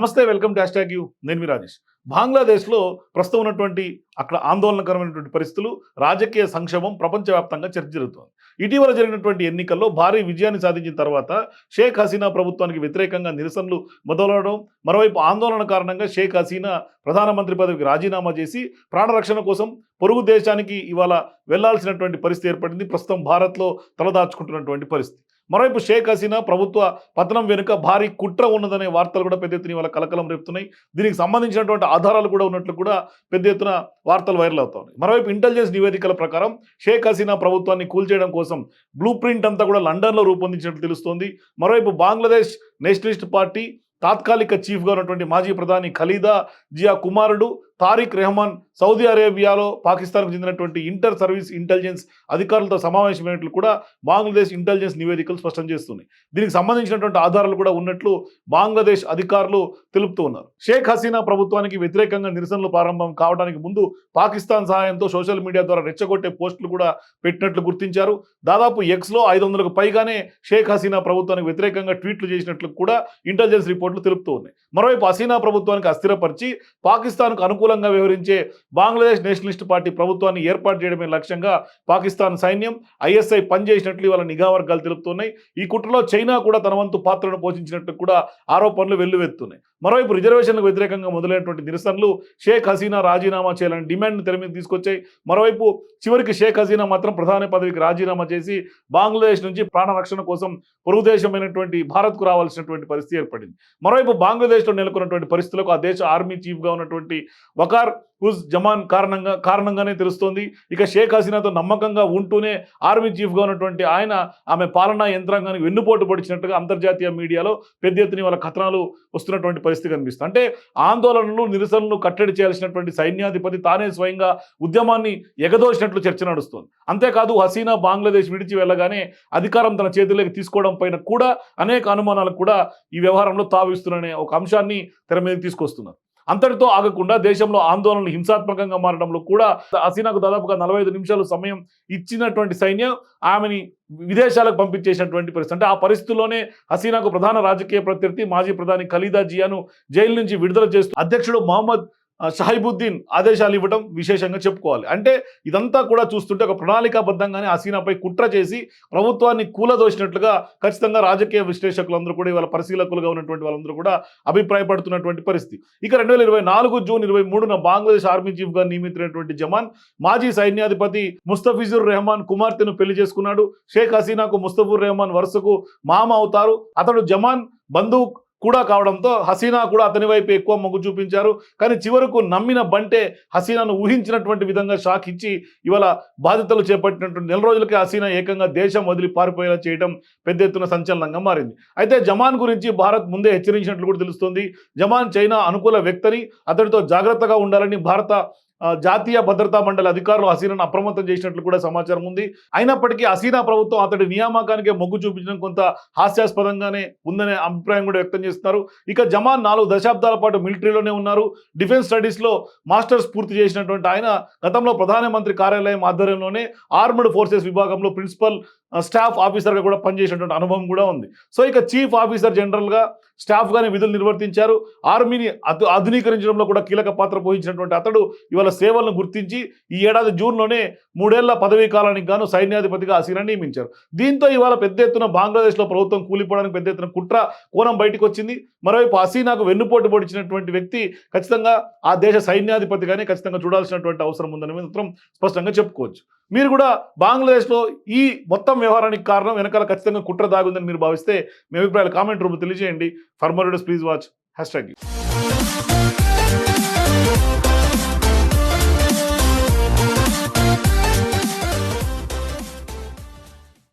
నమస్తే welcome dash tag you. నేను మీ రాజేష్. బంగ్లాదేశ్లో ప్రస్తుతం ఉన్నటువంటి అక్కడ ఆందోళనకరమైనటువంటి పరిస్థితులు రాజకీయ సంక్షేమం ప్రపంచవ్యాప్తంగా చర్చ జరుగుతోంది. ఇటీవల జరిగినటువంటి ఎన్నికల్లో భారీ విజయాన్ని సాధించిన తర్వాత షేక్ హసీనా ప్రభుత్వానికి వ్యతిరేకంగా నిరసనలు మొదలవడం మరోవైపు ఆందోళన కారణంగా షేక్ హసీనా ప్రధానమంత్రి పదవికి రాజీనామా చేసి ప్రాణరక్షణ కోసం పొరుగు దేశానికి ఇవాళ వెళ్ళాల్సినటువంటి పరిస్థితి ఏర్పడింది. ప్రస్తుతం భారత్లో తలదాచుకుంటున్నటువంటి పరిస్థితి. మరోవైపు షేక్ హసీనా ప్రభుత్వ పతనం వెనుక భారీ కుట్ర ఉన్నదనే వార్తలు కూడా పెద్ద ఎత్తున ఇవాళ కలకలం రేపుతున్నాయి. దీనికి సంబంధించినటువంటి ఆధారాలు కూడా ఉన్నట్లు కూడా పెద్ద ఎత్తున వార్తలు వైరల్ అవుతున్నాయి. మరోవైపు ఇంటెలిజెన్స్ నివేదికల ప్రకారం షేక్ హసీనా ప్రభుత్వాన్ని కూల్చేయడం కోసం బ్లూ ప్రింట్ అంతా కూడా లండన్లో రూపొందించినట్లు తెలుస్తోంది. మరోవైపు బంగ్లాదేశ్ నేషనలిస్ట్ పార్టీ తాత్కాలిక చీఫ్గా ఉన్నటువంటి మాజీ ప్రధాని ఖలీదా జియా కుమారుడు తారిక్ రెహమాన్ సౌదీ అరేబియాలో పాకిస్తాన్కు చెందినటువంటి ఇంటర్ సర్వీస్ ఇంటెలిజెన్స్ అధికారులతో సమావేశమైనట్లు కూడా బంగ్లాదేశ్ ఇంటెలిజెన్స్ నివేదికలు స్పష్టం చేస్తున్నాయి. దీనికి సంబంధించినటువంటి ఆధారాలు కూడా ఉన్నట్లు బంగ్లాదేశ్ అధికారులు తెలుపుతూ ఉన్నారు. షేక్ హసీనా ప్రభుత్వానికి వ్యతిరేకంగా నిరసనలు ప్రారంభం కావడానికి ముందు పాకిస్తాన్ సహాయంతో సోషల్ మీడియా ద్వారా రెచ్చగొట్టే పోస్టులు కూడా పెట్టినట్లు గుర్తించారు. దాదాపు ఎక్స్లో ఐదు వందలకు పైగానే షేక్ హసీనా ప్రభుత్వానికి వ్యతిరేకంగా ట్వీట్లు చేసినట్లు కూడా ఇంటెలిజెన్స్ రిపోర్ట్లు తెలుపుతూ ఉన్నాయి. మరోవైపు హసీనా ప్రభుత్వానికి అస్థిరపరిచి పాకిస్తాన్కు అనుకూలంగా వ్యవహరించే బంగ్లాదేశ్ నేషనలిస్ట్ పార్టీ ప్రభుత్వాన్ని ఏర్పాటు చేయడమే లక్ష్యంగా పాకిస్తాన్ సైన్యం ఐఎస్ఐ పనిచేసినట్లు ఇవాళ నిఘా వర్గాలు తెలుపుతున్నాయి. ఈ కుట్రలో చైనా కూడా తన వంతు పాత్రను పోషించినట్టు కూడా ఆరోపణలు వెల్లువెత్తున్నాయి. మరోవైపు రిజర్వేషన్లకు వ్యతిరేకంగా మొదలైనటువంటి నిరసనలు షేక్ హసీనా రాజీనామా చేయాలని డిమాండ్ తెర మీద తీసుకొచ్చాయి. మరోవైపు చివరికి షేక్ హసీనా మాత్రం ప్రధాని పదవికి రాజీనామా చేసి బంగ్లాదేశ్ నుంచి ప్రాణరక్షణ కోసం పొరుగు దేశమైనటువంటి భారత్కు రావాల్సినటువంటి పరిస్థితి ఏర్పడింది. మరోవైపు బంగ్లాదేశ్లో నెలకొన్నటువంటి పరిస్థితులకు ఆ దేశ ఆర్మీ చీఫ్గా ఉన్నటువంటి వకార్ ఉజ్ జమాన్ కారణంగా కారణంగానే తెలుస్తోంది. ఇక షేక్ హసీనాతో నమ్మకంగా ఉంటూనే ఆర్మీ చీఫ్గా ఉన్నటువంటి ఆయన ఆమె పాలనా యంత్రాంగానికి వెన్నుపోటు పడిచినట్టుగా అంతర్జాతీయ మీడియాలో పెద్ద ఎత్తున వాళ్ళ కథనాలు వస్తున్నటువంటి పరిస్థితి కనిపిస్తుంది. అంటే ఆందోళనలు నిరసనలు కట్టడి చేయాల్సినటువంటి సైన్యాధిపతి తానే స్వయంగా ఉద్యమాన్ని ఎగదోసినట్లు చర్చ నడుస్తుంది. అంతేకాదు హసీనా బంగ్లాదేశ్ విడిచి వెళ్ళగానే అధికారం తన చేతుల్లోకి తీసుకోవడం పైన కూడా అనేక అనుమానాలు కూడా ఈ వ్యవహారంలో తావిస్తున్ననే ఒక అంశాన్ని తెర మీదకి తీసుకొస్తున్నారు. అంతటితో ఆగకుండా దేశంలో ఆందోళనలు హింసాత్మకంగా మారడంలో కూడా హసీనాకు దాదాపుగా నలభై నిమిషాలు సమయం ఇచ్చినటువంటి సైన్యం ఆమెని విదేశాలకు పంపించేసినటువంటి పరిస్థితి. అంటే ఆ పరిస్థితుల్లోనే హసీనాకు ప్రధాన రాజకీయ ప్రత్యర్థి మాజీ ప్రధాని ఖలీదా జియాను జైలు నుంచి విడుదల చేస్తూ అధ్యక్షుడు మహమ్మద్ షాహిబుద్దీన్ ఆదేశాలు ఇవ్వడం విశేషంగా చెప్పుకోవాలి. అంటే ఇదంతా కూడా చూస్తుంటే ఒక ప్రణాళికాబద్ధంగానే హసీనాపై కుట్ర చేసి ప్రభుత్వాన్ని కూలదోసినట్లుగా ఖచ్చితంగా రాజకీయ విశ్లేషకులందరూ కూడా ఇవాళ పరిశీలకులుగా ఉన్నటువంటి వాళ్ళందరూ కూడా అభిప్రాయపడుతున్నటువంటి పరిస్థితి. ఇక రెండు వేల ఇరవై నాలుగు జూన్ ఇరవై మూడున బంగ్లాదేశ్ ఆర్మీ చీఫ్గా నియమితున్నటువంటి జమాన్ మాజీ సైన్యాధిపతి ముస్తఫిజుర్ రెహమాన్ కుమార్తెను పెళ్ళి చేసుకున్నాడు. షేక్ హసీనాకు ముస్తఫుర్ రెహమాన్ వరుసకు మామ అవుతారు. అతడు జమాన్ బంధువు కూడా కావడంతో హసీనా కూడా అతని వైపు ఎక్కువ మొగ్గు చూపించారు. కానీ చివరకు నమ్మిన బంటే హసీనాను ఊహించినటువంటి విధంగా షాక్ ఇచ్చి ఇవాళ బాధ్యతలు చేపట్టినటువంటి నెల రోజులకే హసీనా ఏకంగా దేశం వదిలి పారిపోయేలా చేయడం పెద్ద ఎత్తున సంచలనంగా మారింది. అయితే జమాన్ గురించి భారత్ ముందే హెచ్చరించినట్లు కూడా తెలుస్తుంది. జమాన్ చైనా అనుకూల వ్యక్తిని అతడితో జాగ్రత్తగా ఉండాలని భారత జాతీయ భద్రతా మండలి అధికారులు హసీనాను అప్రమత్తం చేసినట్లు కూడా సమాచారం ఉంది. అయినప్పటికీ హసీనా ప్రభుత్వం అతడి నియామకానికే మొగ్గు చూపించడం కొంత హాస్యాస్పదంగానే ఉందనే అభిప్రాయం కూడా వ్యక్తం చేస్తున్నారు. ఇక జమాన్ నాలుగు దశాబ్దాల పాటు మిలిటరీలోనే ఉన్నారు. డిఫెన్స్ స్టడీస్లో మాస్టర్స్ పూర్తి చేసినటువంటి ఆయన గతంలో ప్రధానమంత్రి కార్యాలయం ఆధ్వర్యంలోనే ఆర్మ్డ్ ఫోర్సెస్ విభాగంలో ప్రిన్సిపల్ స్టాఫ్ ఆఫీసర్గా కూడా పనిచేసినటువంటి అనుభవం కూడా ఉంది. సో ఇక చీఫ్ ఆఫీసర్ జనరల్గా స్టాఫ్గానే విధులు నిర్వర్తించారు. ఆర్మీని అధు ఆధునీకరించడంలో కూడా కీలక పాత్ర పోషించినటువంటి అతడు ఇవాళ సేవలను గుర్తించి ఈ ఏడాది జూన్లోనే మూడేళ్ళ పదవీ కాలానికి గాను సైన్యాధిపతిగా హసీనా నియమించారు. దీంతో ఇవాళ పెద్ద ఎత్తున బంగ్లాదేశ్లో ప్రభుత్వం కూలిపోవడానికి పెద్ద ఎత్తున కుట్ర కోణం బయటకు వచ్చింది. మరోవైపు హసీనాకు వెన్నుపోటు పొడిచినటువంటి వ్యక్తి ఖచ్చితంగా ఆ దేశ సైన్యాధిపతిగానే ఖచ్చితంగా చూడాల్సినటువంటి అవసరం ఉందని మాత్రం స్పష్టంగా చెప్పుకోవచ్చు. మీరు కూడా బంగ్లాదేశ్లో ఈ మొత్తం వ్యవహారానికి కారణం వెనకాల ఖచ్చితంగా కుట్ర దాగుందని మీరు భావిస్తే మీ అభిప్రాయాలు కామెంట్ రూపంలో తెలియజేయండి. For more please watch. Hashtag